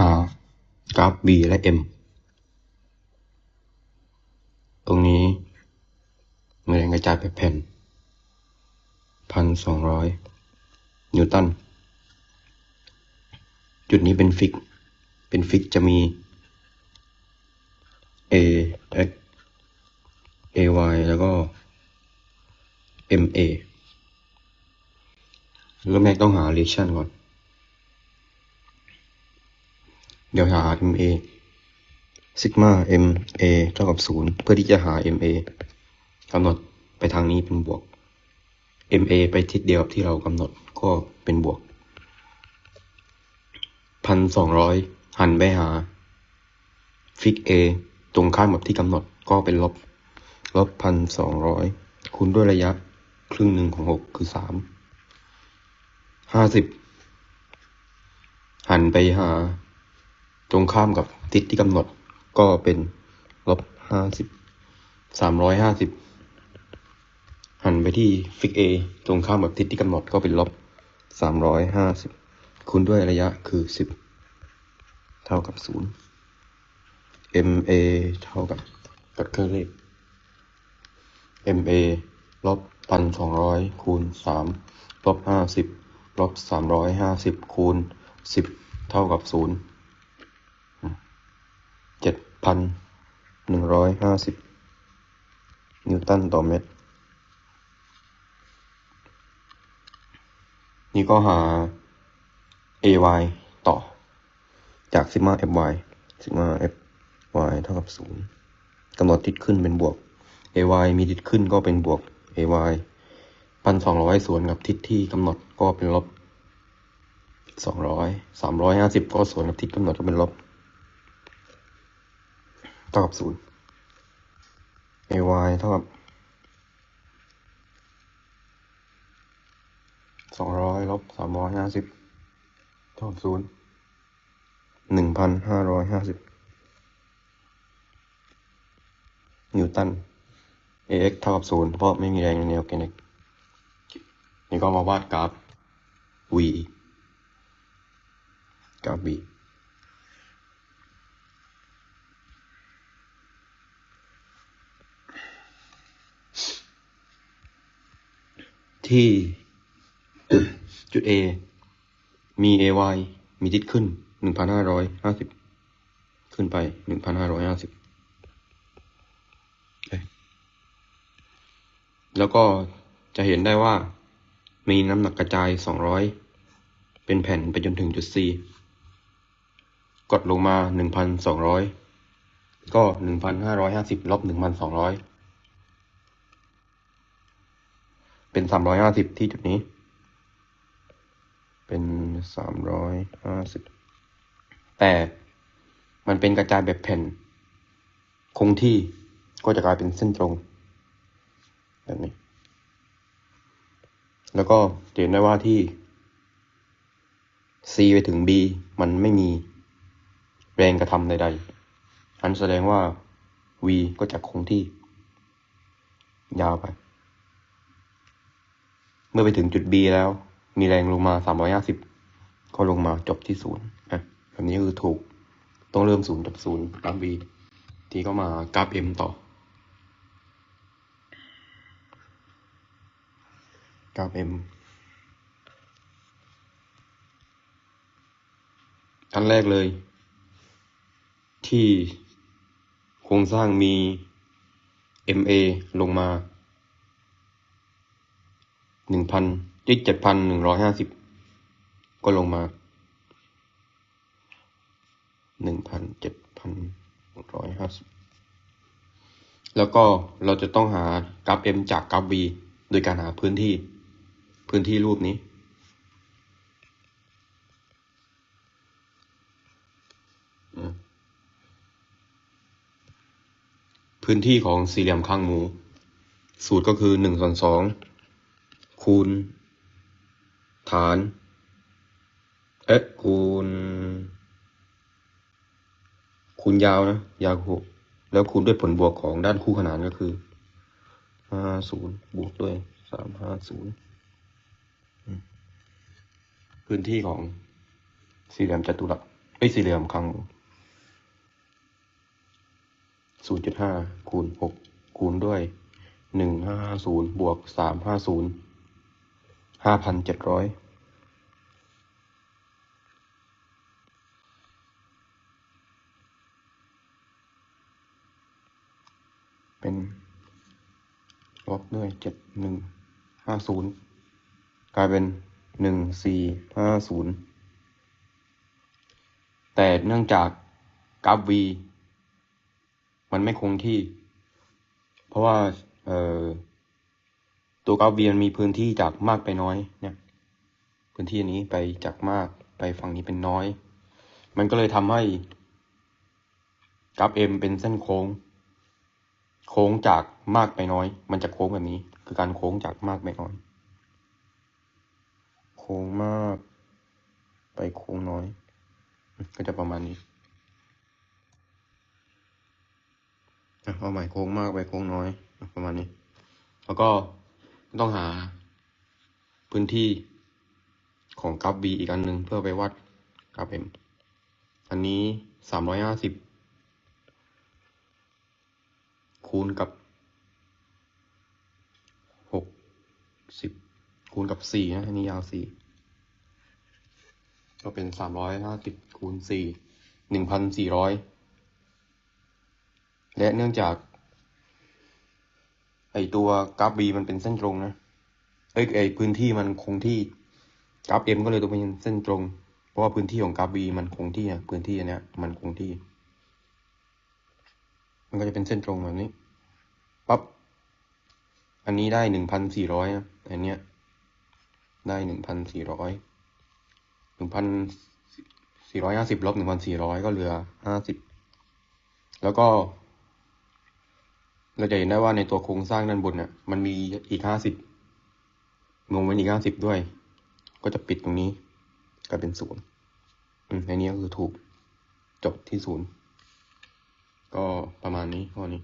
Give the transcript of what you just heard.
หากราฟ B และ M ตรงนี้มีแรงกระจายแบบแผ่นพันสองร้อยนิวตัน จุดนี้เป็นฟิก เป็นฟิกจะมี A X A Y แล้วก็ M A เริ่มแรกต้องหา reaction ก่อน เดี๋ยวหา M A ซิกมา M A เท่ากับศูนย์เพื่อที่จะหา M A กำหนดไปทางนี้เป็นบวก M A ไปทิศเดียวกับที่เรากำหนดก็เป็นบวกพันสองร้อยหันไปหาฟิก A ตรงข้ามกับที่กำหนดก็เป็นลบ ลบพันสองร้อยคูณด้วยระยะครึ่งหนึ่งของหกคือสามห้าสิบหันไปหา ตรงข้ามกับทิศที่กำหนดก็เป็นลบห้าสิบสามร้อยห้าสิบหันไปที่ฟิก A ตรงข้ามกับทิศที่กำหนดก็เป็นลบสามร้อยห้าสิบคูณด้วยระยะคือสิบเท่ากับศูนย์ MA เท่ากับตัดเครื่องเลข MA ลบพันสองร้อยคูณสามลบห้าสิบลบสามร้อยห้าสิบคูณสิบเท่ากับศูนย์ พันหนึ่งร้อยห้าสิบนิวตันต่อเมตร นี่ก็หา AY ต่อ จากซิมา FY ซิมา FY เท่ากับศูนย์กำหนดทิศขึ้นเป็นบวก AY มีทิศขึ้นก็เป็นบวก AY พันสองร้อยส่วนกับทิศที่กำหนดก็เป็นลบสองร้อยสามร้อยห้าสิบก็ส่วนกับทิศกำหนดก็เป็นลบ ท่ากับศูนย์ AY เท่ากับสองร้อยลบสามร้อยห้าสิบเท่ากับศูนย์หนึ่งพันห้าร้อยห้าสิบนิวตัน ax เท่ากับศูนย์เพราะไม่มีแรงในแนวเกเนกนี่ก็มาวาดกราฟ v กราฟ v ที่จุด A มี AY มีทิศขึ้น 1,550 ขึ้นไป 1,550 แล้วก็จะเห็นได้ว่ามีน้ำหนักกระจาย 200 เป็นแผ่นไปจนถึงจุด C กดลงมา 1,200 ก็ 1,550ลบ1,200 เป็น350ที่จุดนี้ เป็น350แต่มันเป็นกระจายแบบแผ่น คงที่ก็จะกลายเป็นเส้นตรง แบบนี้ แล้วก็เห็นได้ว่าที่ C ไปถึง B มันไม่มีแรงกระทำใดๆอันแสดงว่า V ก็จะคงที่ ยาวไป มื่อไปถึงจุด B แล้ว มีแรงลงมา 350 ก็ลงมาจบที่ศูนย์อะแบบนี้คือถูก ต้องเริ่มศูนย์จบศูนย์กราฟ V ทีก็มากราฟ M ต่อกราฟ M อันแรกเลย ที่โครงสร้างมี MA ลงมา หนึ่งพันยี่เจ็ดพันหนึ่งร้อยห้าสิบก็ลงมาหนึ่งพันเจ็ดพันหนึ่งร้อยห้าสิบแล้วก็เราจะต้องหากราฟ M จากกราฟ V โดยการหาพื้นที่พื้นที่รูปนี้ พื้นที่ของสี่เหลี่ยมข้างหมู สูตรก็คือหนึ่งส่วนสอง คูณ ฐาน เอ๊ะคูณ คูณยาวนะ ยาวหกแล้วคูณด้วยผลบวกของด้านคู่ขนานก็คือห้าศูนย์บวกด้วยสามห้าศูนย์พื้นที่ของสี่เหลี่ยมจัตุรัสเอ้สี่เหลี่ยมครั้งศูนย์จุดห้าคูณหกคูณด้วยหนึ่งห้าศูนย์บวกสามห้าศูนย์ ห้าพันเจ็ดร้อยเป็นลบด้วยเจ็ดหนึ่งห้าศูนย์กลายเป็นหนึ่งสี่ห้าศูนย์แต่เนื่องจากกราฟ v มันไม่คงที่ เพราะว่า เอ่อ ตัวกราฟ v มันมีพื้นที่จากมากไปน้อยเนี่ยพื้นที่อันนี้ไปจากมากไปฝั่งนี้เป็นน้อย มันก็เลยทำให้กราฟ m เป็นเส้นโค้ง โค้งจากมากไปน้อย มันจะโค้งแบบนี้ คือการโค้งจากมากไปน้อย โค้งมากไปโค้งน้อย ก็จะประมาณนี้อะเอาใหม่โค้งมากไปโค้งน้อย ประมาณนี้ แล้วก็ ต้องหาพื้นที่ของกราฟ b อีกอันหนึ่งเพื่อไปวัดกราฟ m อันนี้สามร้อยห้าสิบคูณกับหกสิบคูณกับสี่นะอันนี้ยาวสี่ก็เป็นสามร้อยห้าสิบคูณสี่หนึ่งพันสี่ร้อยและเนื่องจาก ไอตัวกราฟ b มันเป็นเส้นตรงนะเอ้ยไอพื้นที่มันคงที่กราฟ m ก็เลยต้องเป็นเส้นตรง เพราะว่าพื้นที่ของกราฟ b มันคงที่อะพื้นที่อันเนี้ยมันคงที่ มันก็จะเป็นเส้นตรงแบบนี้ปั๊บอันนี้ได้หนึ่งพันสี่ร้อยอันเนี้ยได้หนึ่งพันสี่ร้อยหนึ่งพันสี่ร้อยห้าสิบลบหนึ่งพันสี่ร้อยก็เหลือห้าสิบแล้วก็ เราจะเห็นได้ว่าในตัวโครงสร้างด้านบนเนี่ยมันมีอีกห้าสิบงงไว้อีกห้าสิบด้วย ก็จะปิดตรงนี้กลายเป็นศูนย์อืมในนี้ก็คือถูกจบที่ศูนย์ก็ประมาณนี้ข้อนี้